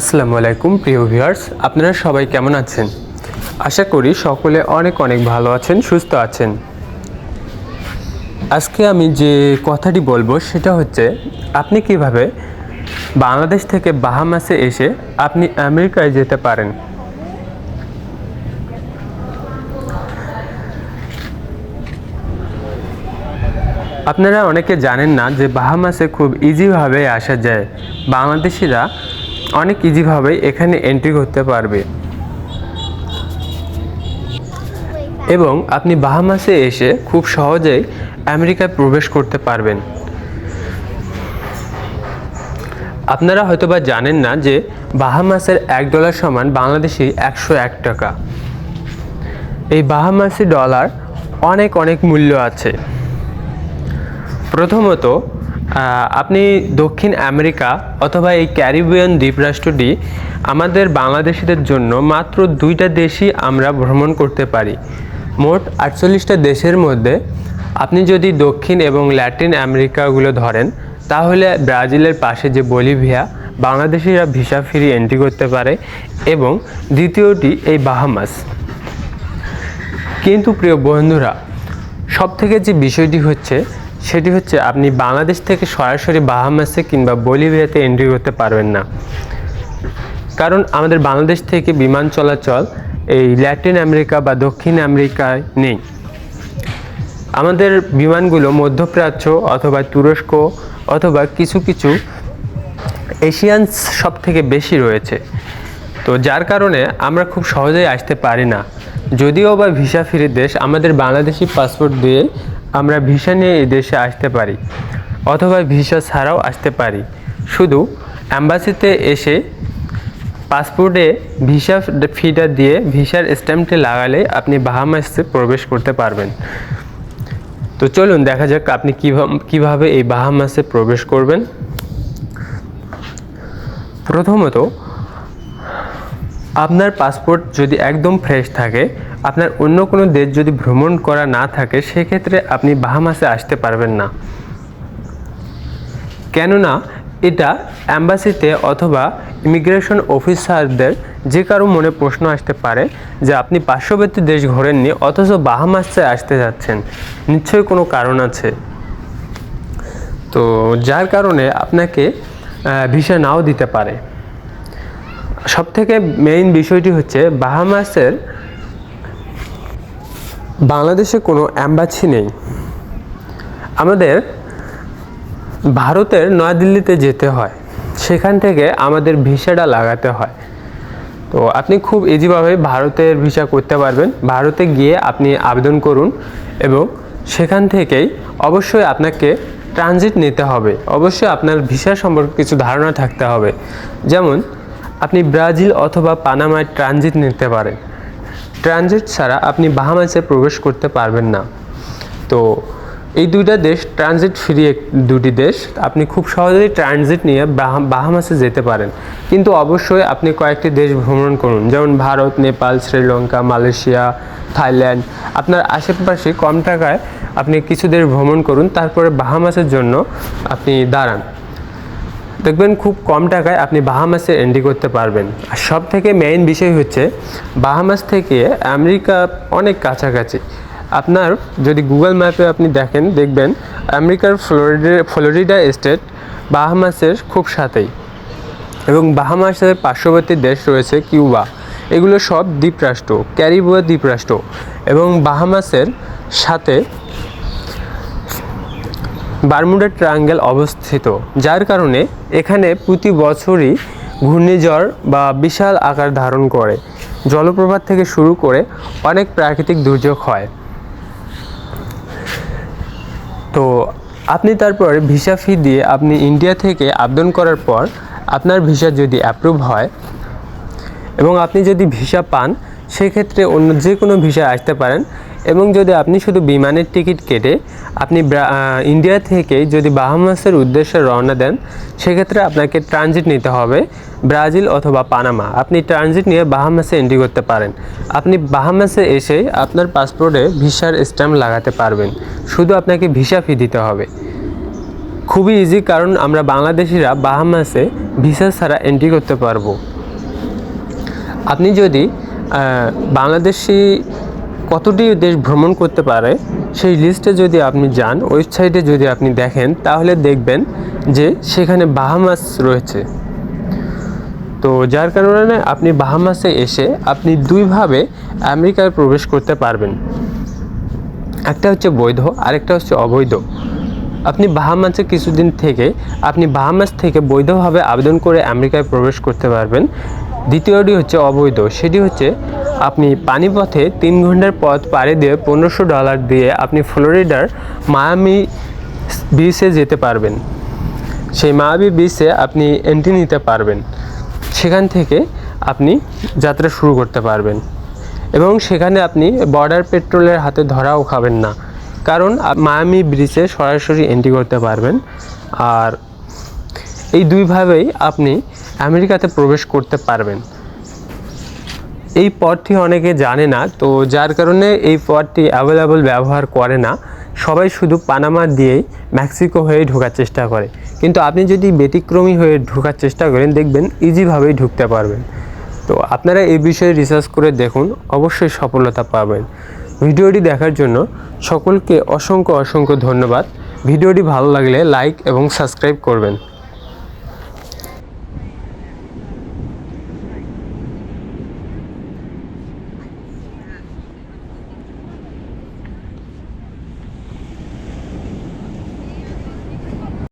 আসসালামু আলাইকুম, প্রিয় ভিউয়ার্স। আপনারা সবাই কেমন আছেন? আশা করি সকলে অনেক অনেক ভালো আছেন, সুস্থ আছেন। আজকে আমি যে কথাটি বলব সেটা হচ্ছে, আপনি কীভাবে বাংলাদেশ থেকে বাহামাসে এসে আপনি আমেরিকায় যেতে পারেন? আপনারা অনেকে জানেন না যে বাহামাসে খুব ইজিভাবে আসা যায়। বাংলাদেশিরা অনেক ইজিভাবে এখানে এন্ট্রি করতে পারবে। এবং আপনি বাহামাসে এসে খুব সহজেই আমেরিকায় প্রবেশ করতে পারবেন। আপনারা হয়তোবা জানেন না যে বাহামাসের এক ডলার সমান বাংলাদেশি একশো এক টাকা। এই বাহামাসি ডলার অনেক অনেক মূল্য আছে। প্রথমত আপনি দক্ষিণ আমেরিকা অথবা এই ক্যারিবিয়ান দ্বীপরাষ্ট্রটি আমাদের বাংলাদেশিদের জন্য মাত্র দুইটা দেশই আমরা ভ্রমণ করতে পারি। মোট আটচল্লিশটা দেশের মধ্যে আপনি যদি দক্ষিণ এবং ল্যাটিন আমেরিকাগুলো ধরেন, তাহলে ব্রাজিলের পাশে যে বলিভিয়া, বাংলাদেশিরা ভিসা ফ্রি এন্ট্রি করতে পারে এবং দ্বিতীয়টি এই বাহামাস। কিন্তু প্রিয় বন্ধুরা সব থেকে যে বিষয়টি হচ্ছে সেটি হচ্ছে আপনি বাংলাদেশ থেকে সরাসরি বাহামাসে কিংবা বলিভিয়াতে এন্ট্রি করতে পারবেন না। কারণ আমাদের বাংলাদেশ থেকে বিমান চলাচল এই ল্যাটিন আমেরিকা বা দক্ষিণ আমেরিকায় নেই। আমাদের বিমানগুলো মধ্যপ্রাচ্য অথবা তুরস্ক অথবা কিছু কিছু এশিয়ান সব থেকে বেশি রয়েছে। তো যার কারণে আমরা খুব সহজেই আসতে পারি না। যদিও বা ভিসা ফ্রি দেশ আমাদের বাংলাদেশি পাসপোর্ট দিয়ে আমরা ভিসা নিয়ে এই দেশে আসতে পারি, অথবা ভিসা ছাড়াও আসতে পারি। শুধু অ্যাম্বাসিতে এসে পাসপোর্টে ভিসা ফিটা দিয়ে ভিসার স্ট্যাম্পটি লাগালে আপনি বাহামাসে প্রবেশ করতে পারবেন। তো চলুন দেখা যাক আপনি কীভাবে কীভাবে এই বাহামাসে প্রবেশ করবেন। প্রথমত, আপনার পাসপোর্ট যদি একদম ফ্রেশ থাকে আপনার অন্য কোনো দেশ যদি ভ্রমণ করা না থাকে, সেক্ষেত্রে আপনি বাহামাসে আসতে পারবেন না। কেননা, এটা অ্যাম্বাসিতে অথবা ইমিগ্রেশন অফিসারদের যে কারও মনে প্রশ্ন আসতে পারে যে আপনি পার্শ্ববর্তী দেশ ঘোরেননি, অথচ বাহামাসে আসতে যাচ্ছেন। নিশ্চয়ই কোনো কারণ আছে। তো যার কারণে আপনাকে ভিসা নাও দিতে পারে। সব থেকে মেইন বিষয়টি হচ্ছে, বাহামাসের বাংলাদেশে কোনো অ্যাম্বাসি নেই। আমাদের ভারতের নয়াদিল্লিতে যেতে হয়, সেখান থেকে আমাদের ভিসাটা লাগাতে হয়। তো আপনি খুব ইজিভাবে ভারতের ভিসা করতে পারবেন। ভারতে গিয়ে আপনি আবেদন করুন এবং সেখান থেকেই অবশ্যই আপনাকে ট্রানজিট নিতে হবে। অবশ্যই আপনার ভিসা সম্পর্কে কিছু ধারণা থাকতে হবে। যেমন, আপনি ব্রাজিল অথবা পানামায় ট্রানজিট নিতে পারেন। ট্রানজিট ছাড়া আপনি বাহামাসে প্রবেশ করতে পারবেন না। তো এই দুইটা দেশ ট্রানজিট ফ্রি দুটি দেশ, আপনি খুব সহজেই ট্রানজিট নিয়ে বাহা- বাহামাসে যেতে পারেন। কিন্তু অবশ্যই আপনি কয়েকটি দেশ ভ্রমণ করুন, যেমন ভারত, নেপাল, শ্রীলঙ্কা, মালয়েশিয়া, থাইল্যান্ড। আপনার আশেপাশে কম টাকায় আপনি কিছু দেশ ভ্রমণ করুন, তারপরে বাহামাসের জন্য আপনি দাঁড়ান। দেখবেন খুব কম টাকায় আপনি বাহামাসে এন্ট্রি করতে পারবেন। আর সব থেকে মেইন বিষয় হচ্ছে, বাহামাস থেকে আমেরিকা অনেক কাছাকাছি। আপনার যদি গুগল ম্যাপে আপনি দেখেন, দেখবেন আমেরিকার ফ্লোরিডা ফ্লোরিডা স্টেট বাহামাসের খুব সাথেই। এবং বাহামাসের পার্শ্ববর্তী দেশ রয়েছে কিউবা। এগুলো সব দ্বীপরাষ্ট্র, ক্যারিবুয়া দ্বীপরাষ্ট্র। এবং বাহামাসের সাথে বারমুডা ট্রায়াঙ্গেল অবস্থিত, যার কারণে এখানে প্রতি বছরই ঘূর্ণিঝড় বা বিশাল আকার ধারণ করে। জলপ্রপাত থেকে শুরু করে অনেক প্রাকৃতিক দুর্যোগ হয়। তো আপনি তারপর ভিসা ফি দিয়ে আপনি ইন্ডিয়া থেকে আবেদন করার পর আপনার ভিসা যদি অ্যাপ্রুভ হয় এবং আপনি যদি ভিসা পান, সেক্ষেত্রে অন্য যে কোনো ভিসা আসতে পারেন। এবং যদি আপনি শুধু বিমানের টিকিট কেটে আপনি ইন্ডিয়া থেকে যদি বাহামাসের উদ্দেশ্যে রওনা দেন, সেক্ষেত্রে আপনাকে ট্রানজিট নিতে হবে ব্রাজিল অথবা পানামা। আপনি ট্রানজিট নিয়ে বাহামাসে এন্ট্রি করতে পারেন। আপনি বাহামাসে এসে আপনার পাসপোর্টে ভিসার স্ট্যাম্প লাগাতে পারবেন। শুধু আপনাকে ভিসা ফি দিতে হবে। খুবই ইজি কারণ আমরা বাংলাদেশিরা বাহামাসে ভিসা ছাড়া এন্ট্রি করতে পারব। আপনি যদি বাংলাদেশি কতটি দেশ ভ্রমণ করতে পারে সেই লিস্টে যদি আপনি যান ওয়েবসাইটে যদি আপনি দেখেন, তাহলে দেখবেন যে সেখানে বাহামাস রয়েছে। তো যার কারণে আপনি বাহামাসে এসে আপনি দুইভাবে আমেরিকায় প্রবেশ করতে পারবেন। একটা হচ্ছে বৈধ, আরেকটা হচ্ছে অবৈধ। আপনি বাহামাসে কিছুদিন থেকে, আপনি বাহামাস থেকে বৈধভাবে আবেদন করে আমেরিকায় প্রবেশ করতে পারবেন। দ্বিতীয়টি হচ্ছে অবৈধ, সেটি হচ্ছে আপনি পানিপথে তিন ঘণ্টার পথ পাড়ি দিয়ে পনেরোশো ডলার দিয়ে আপনি ফ্লোরিডার মায়ামি বিচে যেতে পারবেন। সেই মায়াবি বিচে আপনি এন্ট্রি নিতে পারবেন। সেখান থেকে আপনি যাত্রা শুরু করতে পারবেন। এবং সেখানে আপনি বর্ডার পেট্রোলের হাতে ধরাও খাবেন না। কারণ মায়ামি ব্রিজে সরাসরি এন্ট্রি করতে পারবেন। আর এই দুইভাবেই আপনি আমেরিকাতে প্রবেশ করতে পারবেন। এই পথটি অনেকে জানে না, তো যার কারণে এই পথটি অ্যাভেলেবল ব্যবহার করে না। সবাই শুধু পানামা দিয়েই মেক্সিকো হয়ে ঢোকার চেষ্টা করে। কিন্তু আপনি যদি ব্যতিক্রমী হয়ে ঢোকার চেষ্টা করেন, দেখবেন ইজিভাবেই ঢুকতে পারবেন। তো আপনারা এই বিষয়ে রিসার্চ করে দেখুন, অবশ্যই সফলতা পাবেন। ভিডিওটি দেখার জন্য সকলকে অসংখ্য অসংখ্য ধন্যবাদ। ভিডিওটি ভালো লাগলে লাইক এবং সাবস্ক্রাইব করবেন।